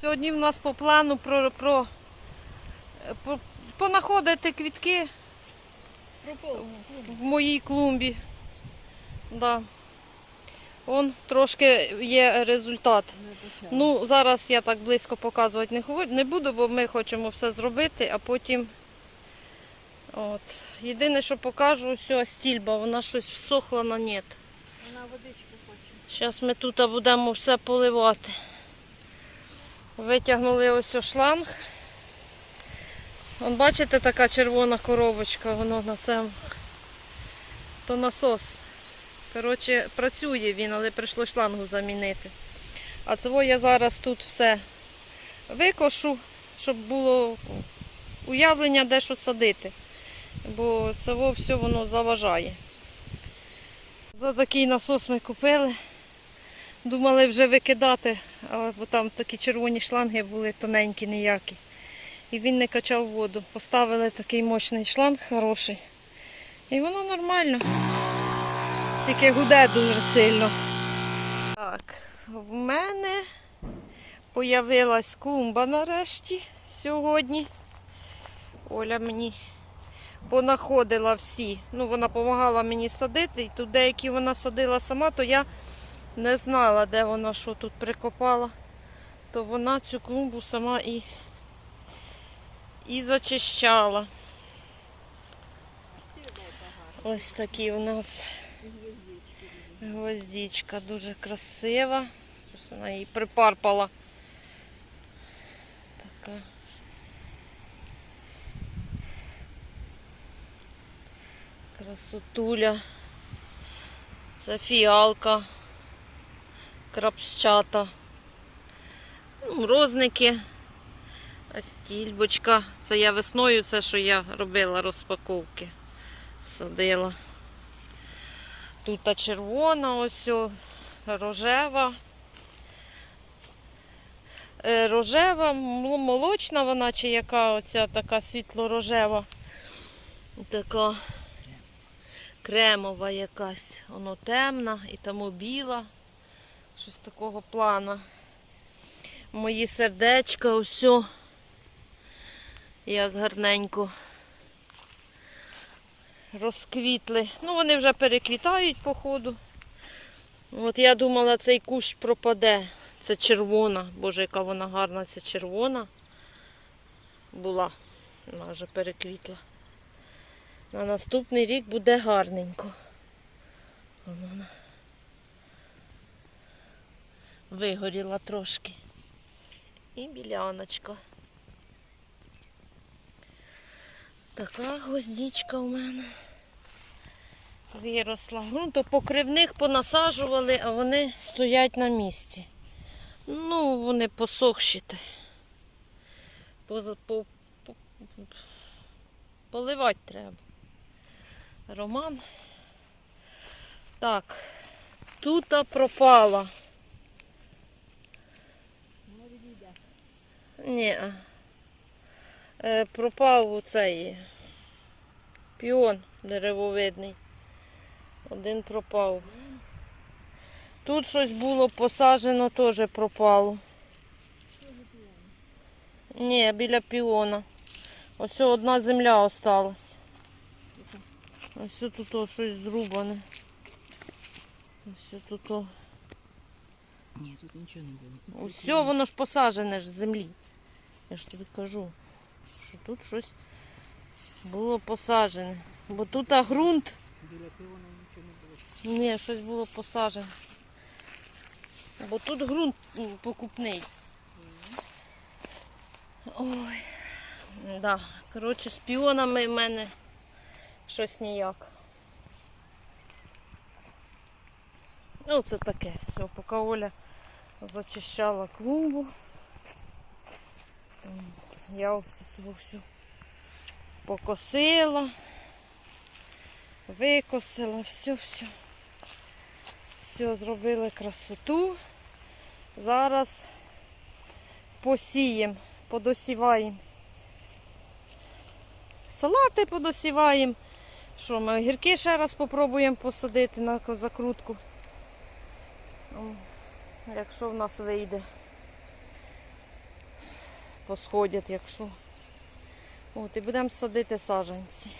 Сьогодні в нас по плану про, про, по, понаходити квітки в моїй клумбі. Да. Он трошки є результат. Ну, зараз я так близько показувати не, не буду, бо ми хочемо все зробити, а потім. От. Єдине, що покажу, ось стільба, вона щось всохла на нет. Вона водичку хоче. Зараз ми тут будемо все поливати. Витягнули ось шланг. Вон, бачите, така червона коробочка, воно на цьому. То насос. Коротше, працює він, але прийшло шлангу замінити. А цього я зараз тут все викошу, щоб було уявлення, де що садити. Бо цього все воно заважає. За такий насос ми купили. Думали вже викидати, бо там такі червоні шланги були тоненькі, ніякі. І він не качав воду. Поставили такий мощний шланг хороший. І воно нормально. Тільки гуде дуже сильно. Так, в мене появилась клумба нарешті сьогодні. Оля мені понаходила всі. Ну, вона допомагала мені садити. І тут деякі вона садила сама, то я не знала, де вона що тут прикопала. То вона цю клумбу сама і, і зачищала. Ось такі у нас гвоздичка дуже красива. Вона її припарпала. Така. Красотуля. Це фіалка. Крапщата. Ну, Розники. А стільбочка. Це я весною, це що я робила розпаковки. Садила. Тут та червона, ось рожева. Е, Рожева, молочна вона чи яка оця така світло-рожева. Така кремова якась. Воно темна і тому біла. Щось такого плану. Мої сердечка, усе. Як гарненько розквітли. Ну, вони вже переквітають, походу. От я думала, цей кущ пропаде. Це червона. Боже, яка вона гарна, ця червона була. Вона вже переквітла. На наступний рік буде гарненько. Вона вигоріла трошки. І біляночка. Така гвоздічка у мене виросла. Ну, то покривних понасаджували, а вони стоять на місці. Ну, вони посохші. та по- по- Поливати треба. Роман. Так, тут пропала. Вона відійде. Ні. Е, пропав цей піон деревовидний. Один пропав. Тут щось було посаджено, теж пропало. Ні, біля піона. Ось одна земля осталась. Ось тут о, щось зрубане. Ось тут. о. Ні, тут нічого не було. Ось воно ж посаджене ж з землі. Я ж тобі кажу, що тут щось було посаджене. Бо тут а, ґрунт, Біля пивона нічого не було. ні, щось було посаджене. Бо тут ґрунт покупний. Ой. Да. Коротше, з піонами в мене щось ніяк. Ну, це таке все, поки Оля зачищала клумбу. Я ось цю всю покосила, викосила, все, все. Все, зробили красоту. Зараз посіємо, подосіваємо. Салати подосіваємо. Що ми огірки ще раз спробуємо посадити на закрутку. Якщо в нас вийде. Посходять, якщо. От, і будемо садити саджанці.